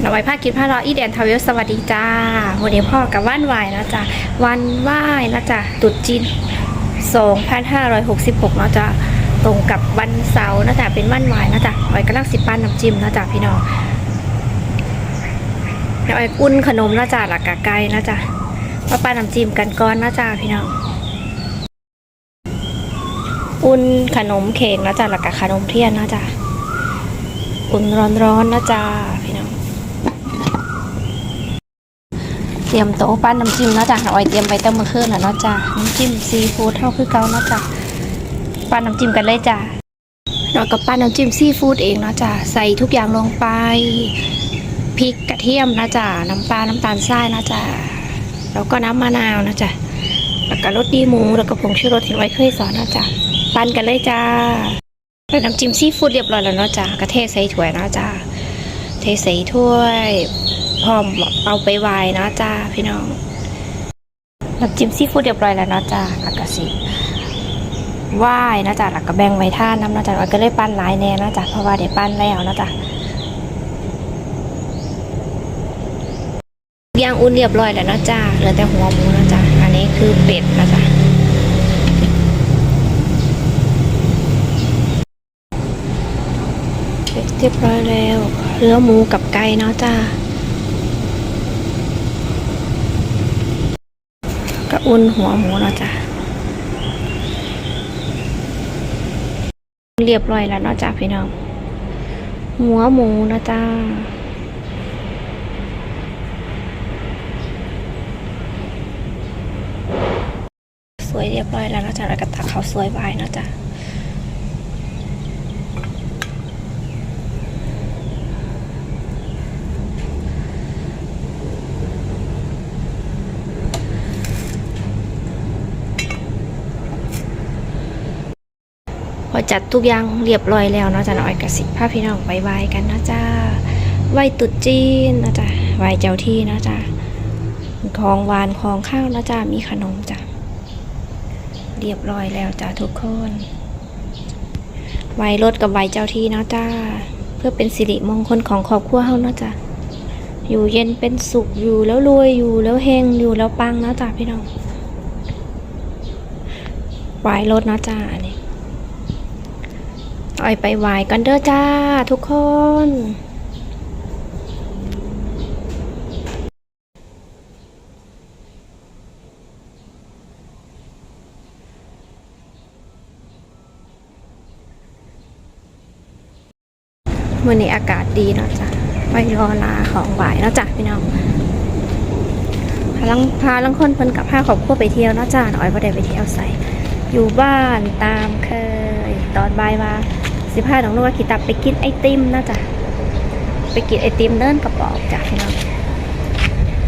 เราไว้ภากินผ้ารออีเดนทาวิลสวัสดีจ้าวันนี้พ่อกับว่านไหวายนะจ๊ะวันไหวายนะจ๊ะตรุษจีน2566นาะจ๊ะตรงกับวันเสาร์นะจ๊ะเป็นวันไหวายนะจ๊ะไว้กำลังสิบปั้นน้ำจิ้มนะจ๊ะพี่น้องแล้วไอ้อุ่นขนมนะจ๊ะหลักกะไก่นะจ๊ะมาปั้นน้ำจิ้มกันก่อนนะจ๊ะพี่น้องอุ่นขนมเค้กนะจ๊ะหลักกะขนมเทียนนะจ๊ะอุ่นร้อนๆนะจ๊ะพี่น้อง เตรียมโต๊ะปั้นน้ำจิ้มเนาะจ้ะเอาไว้เตรียมไปตั้งเมื่อคืนน่ะเนาะจ้ะน้ำจิ้มซีฟู้ดเท่าคือเก่าเนาะจ้ะปั้นน้ำจิ้มกันเลยจ้ะเราก็ปั้นน้ำจิ้มซีฟู้ดเองเนาะจ้ะใส่ทุกอย่างลงไปพริกกระเทียมนะจ้ะน้ำปลาน้ำตาลทรายนะจ้ะแล้วก็น้ำมะนาวนะจ้ะแล้วก็รสดีหมูแล้วก็ผงชูรสที่ไว้เคยสอนนะจ้ะปั้นกันเลยจ้าเป็นน้ำจิ้มซีฟู้ดเรียบร้อยแล้วเนาะจ้ะกระเทใส่ถ้วยนะจ้ะเทใส่ถ้วย พร้อมเอาไปไวายเนาะจ้าพี่น้องน้ำจิ้มซีฟู้ดเรียบร้อยแล้วเนาะจ้าแล้วก็สิไหว้นะจ้าแล้วก็แบงไว้ท่าน้ำนะจ้าก็เลยปั้นหลายแน่นะจ้าเพราะว่าเดี๋ยวปั้นแล้วนะจ้าย่างอุ่นเรียบร้อยแล้วนะจ้าเหลือแต่หัวหมูนะจ้าอันนี้คือเป็ดนะจ้าเป็ดเรียบร้อยแล้วเหลือหมูกับไก่เนาะจ้า ก็อุ่นหัวหมูเนาะจ้ะเรียบร้อยแล้วเนาะจ้ะพี่น้อง หัวหมูนะจ้าสวยเรียบร้อยแล้วเนาะจ้ะแล้วก็ตักข้าวสวยไว้เนาะจ้ะ พอจัดทุกอย่างเรียบร้อยแล้วเนาะจ้ะน้อยกระสิพาพี่น้องไปไหว้กันนะจ้าไหว้ตรุษจีนนะจ้ะไหว้เจ้าที่นะจ้ะของหวานของข้าวนะจ้ะมีขนมจ้ะเรียบร้อยแล้วจ้ะทุกคนไหว้รถกับไหว้เจ้าที่เนาะจ้าเพื่อเป็นสิริมงคลของครอบครัวเฮาเนาะจ้ะอยู่เย็นเป็นสุขอยู่แล้วรวยอยู่แล้วเฮงอยู่แล้วปังเนาะจ้ะพี่น้องไหว้รถเนาะจ้าอันนี้ เอาไปไหวกันเด้อจ้าทุกคน วันนี้อากาศดีเนาะจ้ะไปรอลาของไหวเนาะจ้ะพี่น้องพาลังพาลังคนเพิ่นกับพาครอบครัวไปเที่ยวเนาะจ้ะน้อยบ่ได้ไปเที่ยวใส่อยู่บ้านตามเคย ตอนบ่ายว่า สิพาน้องนุ่ว่าขีตับไปกินไอติมนะจ๊ะไปกินไอติมเนิ่นกระป๋องจ้ะพี่น้อง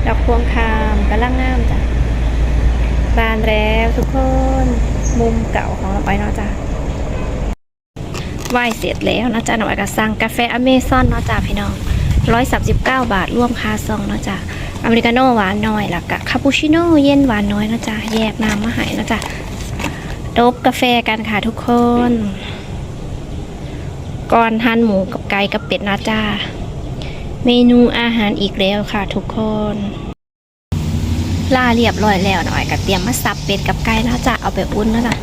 ดอกพวงคามกำลังงามจ้ะบานแล้วทุกคนมุมเก่าของเราไปเนาะจ้ะไหว้เสร็จแล้วนะจ๊ะหน่อยก็สั่งกาแฟอเมซอนเนาะจ้ะพี่น้องร้อยสามสิบเก้าบาทร่วมคาซองเนาะจ้ะอเมริกาโน่หวานน้อยแล้วก็คาปูชิโน่เย็นหวานน้อยนะจ้ะแยกน้ำมาให้นะจ้ะดบกาแฟกันค่ะทุกคน ก่อนทานหมูกับไก่กับเป็ดนะจ้า เมนูอาหารอีกแล้วค่ะทุกคนล่าเรียบร้อยแล้วหน่อยก็เตรียมมาสับเป็ดกับไก่นะจ้าเอาไปอุ่นนะจ้า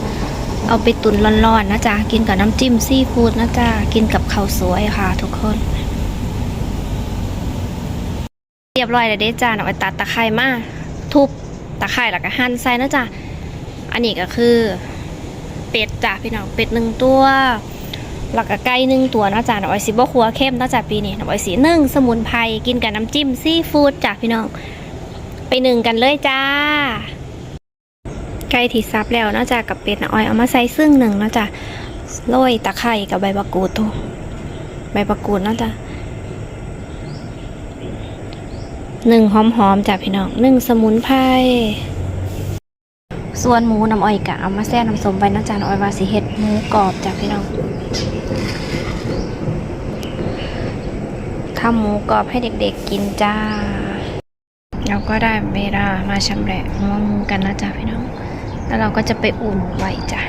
เอาไปตุนร้อนๆนะจ้ากินกับน้ำจิ้มซีฟู้ดนะจ้ากินกับข้าวสวยค่ะ ทุกคน เรียบร้อยแล้วเด้จ้าหน่อยตัดตะไคร้มาทุบตะไคร้แล้วก็หั่นใส่นะจ้าอันนี้ก็คือ เป็ดจ้ะพี่น้องเป็ดหนึ่งตัว แล้วก็ไก่หนึ่งตัวนะจ้ะน้องอ้อยสิบ่ครัวเข้มนะจ้ะปีนี้น้องอ้อยสีหนึ่งสมุนไพรกินกับน้ำจิ้มซีฟู้ดจ้ะพี่น้อง ไปหนึ่งกันเลยจ้า ไก่ที่ซับแล้วนะจ้ะกับเป็ดน้องอ้อยเอามาใส่ซึ่งหนึ่งนะจ้ะโรยตะไคร้กับใบมะกรูดตัวใบมะกรูดนะจ้ะหนึ่งหอมๆจ้ะพี่น้องหนึ่งสมุนไพร ส่วนหมูน้ำอ้อยกะเอามาแซ่น้ำสมไปนะจ๊ะน้ำอ้อยว่าสิเฮ็ดหมูกรอบจ้ะพี่น้องทำหมูกรอบให้เด็กๆกินจ้า เราก็ได้เวลามาชำแหละหัวหมูกันนะจ๊ะพี่น้อง แล้วเราก็จะไปอุ่นไว้จ้ะ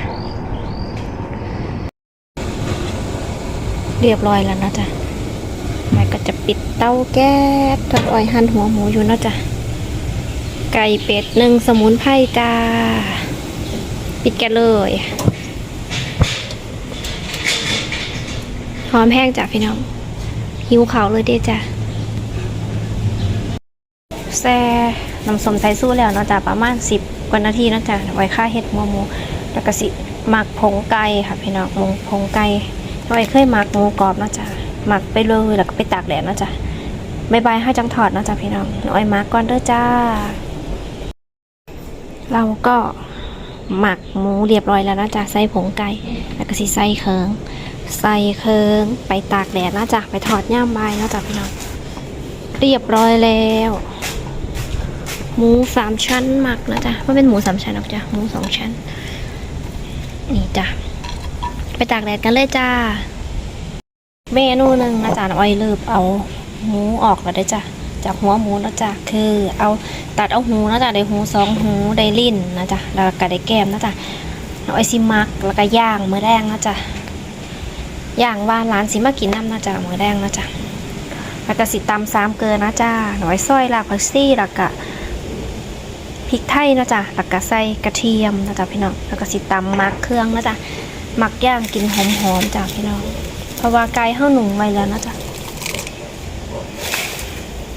เรียบร้อยแล้วนะจ๊ะมันก็จะปิดเตาแก๊สทอดอ้อยหั่นหัวหมูอยู่นะจ้ะ ไก่เป็ดหนึ่งสมุนไพรจ้า ปิดแกสเลยหอมแห้งจ้ะพี่น้อง หิวเขาวเลยเด้จ้ะแซ่น้ำสมสายสู้แล้วเนาะจ้ะประมาณสิบกว่านาทีนะจ้ะไว้ค่าเห็ดหัวมูแล้วก็สิหมักผงไก่ค่ะพี่น้องมูผงไก่ไว้เคยหมักหมูกรอบนะจ้ะหมักไปเลยแล้วก็ไปตากแดดนะจ้ะบายบายให้จังถอดนะจ้ะพี่น้องน้อยหมักก่อนเด้อจ้า เราก็หมักหมูเรียบร้อยแล้วนะจ๊ะใส่ผงไก่แล้วก็สิใส่เคิงใส่เคิงไปตากแดดนะจ๊ะไปถอดย่ามใบนะจ๊ะพี่น้องเรียบร้อยแล้ว หมูสามชั้นหมักนะจ๊ะไม่เป็นหมูสามชั้นหรอกจ้ะหมูสองชั้น นี่จ้ะไปตากแดดกันเลยจ้าเมนูหนึ่งนะจ๊ะน้องอ้อยเลิบเอาหมูออกแล้วได้จ้ะ จากหัวหมูนะจ๊ะคือเอาตัดเอาหูนะจ๊ะได้หูสองหูได้ลิ้นนะจ๊ะแล้วก็ได้แก้มนะจ๊ะน้องอ้อยสิมักแล้วก็ย่างมือแรงนะจ๊ะย่างว่าร้านสิมากินน้ำนะจ๊ะมือแรงนะจ๊ะแล้วก็สิตำสามเกลือนะจ๊ะหน้องอ้อยซอยลากผักซี่แล้วก็พริกไทยนะจ๊ะแล้วก็ใส่กระเทียมนะจ๊ะพี่น้องแล้วก็สิตำมักเครื่องนะจ๊ะมักย่างกินหอมๆจ้ะพี่น้องเพราะว่าไก่เฮาหนุ่มไว้แล้วนะจ๊ะ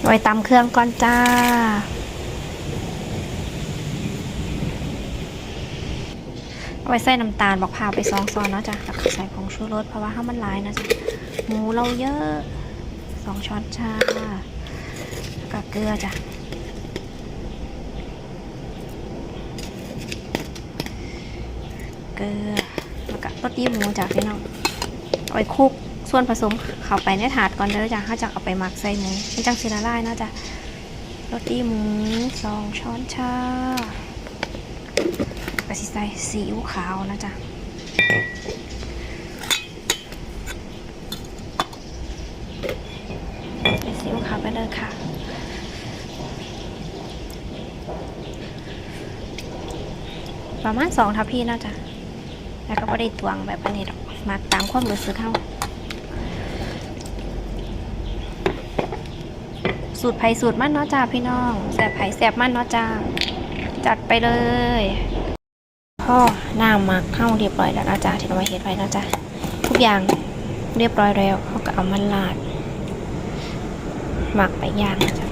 ไว้ตำเครื่องก่อนจ้า ไว้ใส่น้ำตาลบอกพาไปซองซอนเนาะจ้ะแล้วก็ใส่ผงชูรสเพราะว่าถ้ามันหลายนะจ๊ะหมูเราเยอะสองช้อนชาแล้วก็เกลือจ้ะเกลือแล้วก็รสดีหมูจ้ะพี่น้องไว้คลุก ส่วนผสมเข้าไปในถาดก่อนเด้อจ้ะเขาจะเอาไปหมักใส่หมูเป็นจังสีละลายนาะจ้ะรสดีหมูสองช้อนชาไปสิใส่ซีอิ๊วขาวนะจ๊ะใส่ซีอิ๊วขาวไปเลยค่ะประมาณสองทัพพี่น่าจะแล้วก็ไม่ได้ตวงแบบอันนี้ดอกมาตามความรู้สึกเข้า สูตรไผ่สูตรมันเนาะจ้าพี่น้องแสบไผ่แสบมันเนาะจ้าจัดไปเลยพ่อหน้ามักเข้าเรียบร้อยแล้วนะจ้าที่เรามาเห็นไว้นะจ้าทุกอย่างเรียบร้อยแล้วเขาก็เอามันลาดหมักไปย่างนะจ้า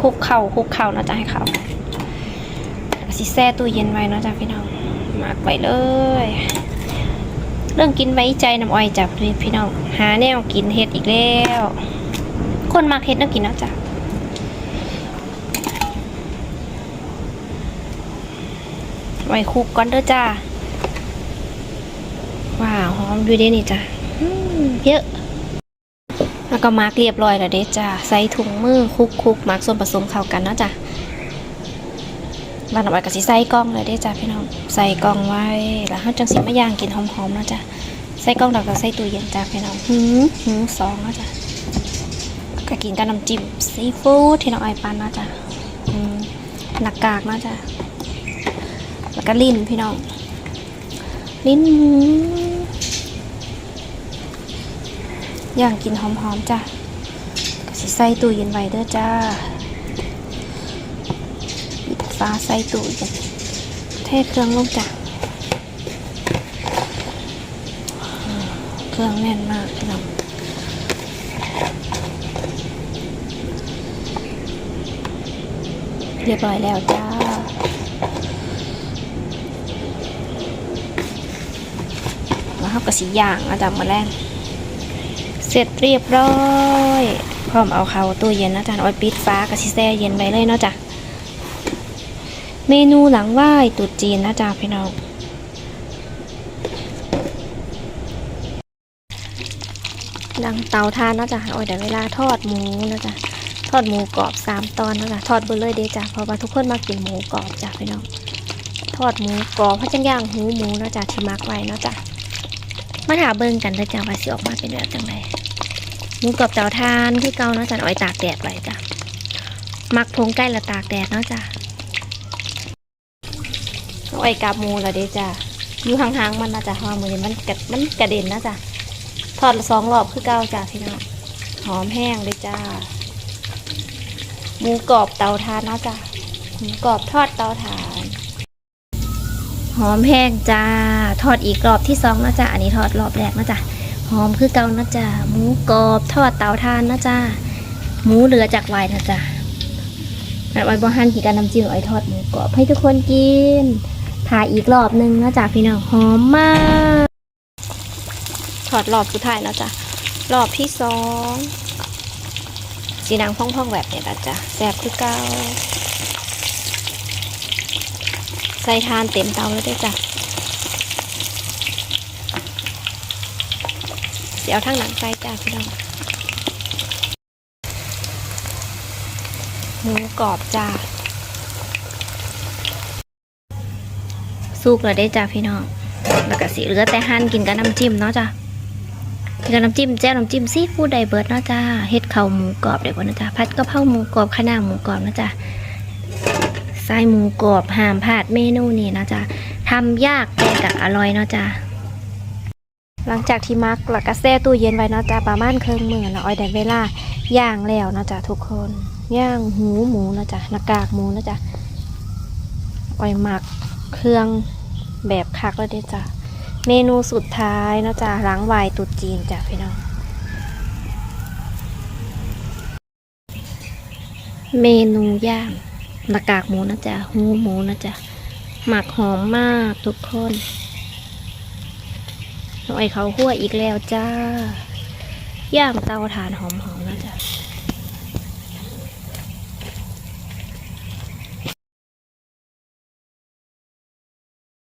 คุกเข่าคุกเข่านะจ้าให้เขาสิแซ่ตู้เย็นไว้เนาะจ้ะพี่น้องหมักไว้เลย เรื่องกินไว้ใจน้ำอ้อยจ้ะพี่น้องหาแนวกินเห็ดอีกแล้ว คนมักเห็ดน่ากินนะจ้ะไว้คุกก่อนเด้อจ้าว้าวหอมอยู่เด้นี่จ้ะเยอะแล้วก็มาร์กเรียบร้อยแล้วเด้จ้าใส่ถุงมือคุกคุกมาร์กส่วนผสมเข้ากันเนาะจ้ะ บานเอาไว้กับสิใส่กล้องเลยได้จ้ะพี่น้องใส่กล้องไว้แล้วเขาจังสิมาย่างกินหอมๆเนาะจ้ะใส่กล้องแล้วก็ใส่ตู้เย็นจ้ะพี่น้องหืมหืมสองเนาะจ้ะก็กินกับน้ำจิ้มซีฟู้ดที่น้องไอปันเนาะจ้ะอืมหนักกากเนาะจ้ะแล้วก็ลิ้นพี่น้องลิ้นหมูย่างกินหอมๆจ้ะก็สิใส่ตู้เย็นไว้เด้อจ้า ฟ้าใส่ตู้เย็นเทเครื่องลงจ้ะเครื่องแน่นมากพี่น้องเรียบร้อยแล้วจ้าแล้วเขาก็สีย่างอาจารย์มาแรงเสร็จเรียบร้อย พร้อมเอาเขาตู้เย็นนะจ๊ะเอาไว้ปิดฟ้ากับสีแช่เย็นไว้เลยเนาะจ้ะ เมนูหลังไหว้ตรุษจีนนะจ๊ะพี่น้องดังเตาทานนะจ๊ะโอ้ยเดี๋ยวเวลาทอดหมูนะจ๊ะทอดหมูกรอบสามตอนนะจ๊ะทอดเบนเลยเด้จ้ะเพราะว่าทุกคนมากินหมูกรอบจ้ะพี่น้องทอดหมูกรอบเพราะจังย่างหูหมูนะจ๊ะที่มักไว้นะจ๊ะมาถาเบิ่งกันเลยจ้ะว่าสิออกมาเป็นแบบจังไดหมูกรอบเตาทานคือเก่านะจ๊ะอาไว้ตากแดดไว้จ้ะมักพงใกล้ละตากแดดนะจ้ะ อาไอ้กาบมูละเด้จ้ะอยู่ห่างๆมันนะจ๊ะเพราะว่ามือนมันกระมันกระเด็นนะจ๊ะทอดสองรอบคือเก้าจ้าพี่น้องหอมแห้งเลยจ้าหมูกรอบเตาถ่านนะจ้าหมูกรอบทอดเตาถ่าน หอมแห้งจ้า ทอดอีกรอบที่สองนะจ้าอันนี้ทอดรอบแรกนะจ้าหอมคือเก่านะจ้าหมูกรอบทอดเตาถ่านนะจ้าหมูเหลือจากไวนะจ้าไว้บ่หั่นกี่การน้ำจิ้มไอ้ทอดหมูกรอบให้ทุกคนกิน ถ่ายอีกรอบนึงนะจ้าพี่น้องหอมมากถอดรอบสุดท้ายแล้วจ้ะรอบที่สองสีนางพ่องๆแบบเนี้ยละจ้ะแซบคือเก้าใส่ทานเต็มเตาแล้วได้จ้ะเดี๋ยวทั้งหนังใส่จ้ะพี่น้องหมูกรอบจ้า สุกแล้วได้จ้ะพี่น้องแล้วก็สีเหลือแต่หั่นกินกับน้ำจิ้มเนาะจ้ะกินกับน้ำจิ้มแจ่วน้ำจิ้มซีฟู้ดไดเบิร์ดเนาะจ้าเฮ็ดเข่าวหมูกรอบเดี๋ยวก่นนะจ้าผัดกะเพราหมูกรอบข้าวหน้าหมูกรอบนะจ้าไส้หมูกรอบห้ามพลาดเมนูนี้นะจ้าทำยากแต่ก็อร่อยเนาะจ้าหลังจากที่มักแล้วก็แช่ตู้เย็นไว้เนาะจ้าประมาณครึ่งมื้อแล้วอ้อยได้เวลาย่างแล้วเนาะจ้าทุกคนย่างหูหมูเนาะจ้าหน้ากากหมูเนาะจ้าอ้อยหมัก เครื่องแบบคักแล้วเด้จ้าเมนูสุดท้ายนะจ๊ะล้างไวน์ตุดจีนจ้ะพี่น้อง เมนูย่างหน้ากากหมูนะจ๊ะหูหมูนะจ๊ะ หมักหอมมากทุกคนน้องไอเขาคั่วอีกแล้วจ้า ย่างเตาถ่านหอม